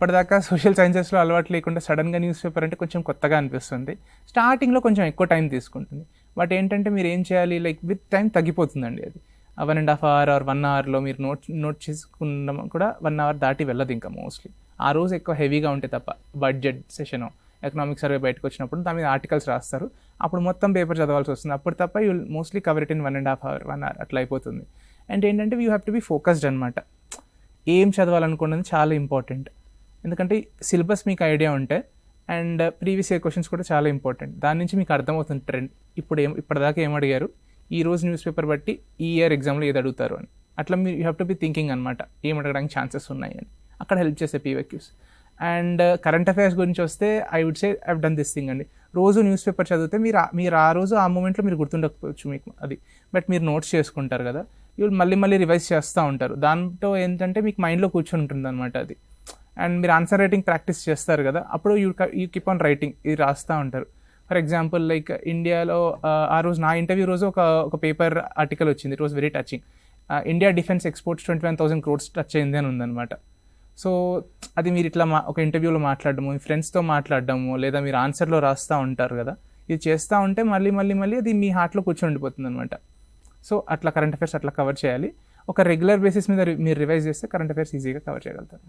అప్పటిదాకా సోషల్ సైన్సెస్లో అలవాటు లేకుండా సడన్గా న్యూస్ పేపర్ అంటే కొంచెం కొత్తగా అనిపిస్తుంది. స్టార్టింగ్లో కొంచెం ఎక్కువ టైం తీసుకుంటుంది. బట్ ఏంటంటే మీరు ఏం చేయాలి? లైక్ విత్ టైం తగ్గిపోతుందండి అది. One and half hour or one అవర్లో మీరు నోట్ నోట్ చేసుకున్న కూడా వన్ అవర్ దాటి వెళ్ళదు ఇంకా మోస్ట్లీ. ఆ రోజు ఎక్కువ హెవీగా ఉంటే తప్ప బడ్జెట్ సెషన్ ఎకనామిక్ సర్వే బయటకు వచ్చినప్పుడు దాని మీద ఆర్టికల్స్ రాస్తారు. అప్పుడు మొత్తం పేపర్ చదవాల్సి వస్తుంది. అప్పుడు తప్ప you mostly cover it in one and half hour one hour అట్లా అయిపోతుంది. అండ్ ఏంటంటే you have to be focused అనమాట ఏం చదవాలనుకున్నది చాలా ఇంపార్టెంట్. ఎందుకంటే సిలబస్ మీకు ఐడియా ఉంటే అండ్ ప్రీవియస్ ఇయర్ క్వశ్చన్స్ కూడా చాలా ఇంపార్టెంట్. దాని నుంచి మీకు అర్థమవుతుంది ట్రెండ్. ఇప్పుడు ఏం ఇప్పటిదాకా ఏం అడిగారు? ఈ రోజు న్యూస్ పేపర్ బట్టి ఈ ఇయర్ ఎగ్జామ్లో ఏది అడుగుతారు అని. అట్లా మీరు you have to be thinking అనమాట ఏం అడగడానికి ఛాన్సెస్ ఉన్నాయి అని. అక్కడ హెల్ప్ చేసే పీవెక్యూస్. అండ్ కరెంట్ అఫైర్స్ గురించి వస్తే I would say I done this thing అండి. రోజు న్యూస్ పేపర్ చదివితే మీరు మీరు ఆ రోజు ఆ మూమెంట్లో మీరు గుర్తుండకపోవచ్చు మీకు అది. బట్ మీరు నోట్స్ చేసుకుంటారు కదా. వీళ్ళు మళ్ళీ మళ్ళీ రివైజ్ చేస్తూ ఉంటారు. దాంతో ఏంటంటే మీకు మైండ్లో కూర్చొని ఉంటుంది అనమాట అది. అండ్ మీరు ఆన్సర్ రైటింగ్ ప్రాక్టీస్ చేస్తారు కదా అప్పుడు you you keep on writing ఇది రాస్తూ ఉంటారు. ఫర్ ఎగ్జాంపుల్ లైక్ ఇండియాలో ఆ, రోజు నా ఇంటర్వ్యూ రోజు ఒక ఒక పేపర్ ఆర్టికల్ వచ్చింది it was very touching India defence exports twenty one thousand crores touch అయింది అని ఉందన్నమాట. సో అది మీరు ఇట్లా మా ఒక ఇంటర్వ్యూలో మాట్లాడడము మీ ఫ్రెండ్స్తో మాట్లాడడము లేదా మీరు ఆన్సర్లో రాస్తూ ఉంటారు కదా ఇది చేస్తూ ఉంటే మళ్ళీ మళ్ళీ మళ్ళీ అది మీ హార్ట్లో కూర్చొని ఉండిపోతుంది అనమాట సో అట్లా కరెంట్ అఫైర్స్ అట్లా కవర్ చేయాలి. ఒక రెగ్యులర్ బేసిస్ మీద మీరు రివైజ్ చేస్తే కరెంట్ అఫైర్స్ ఈజీగా కవర్ చేయగలుగుతారు.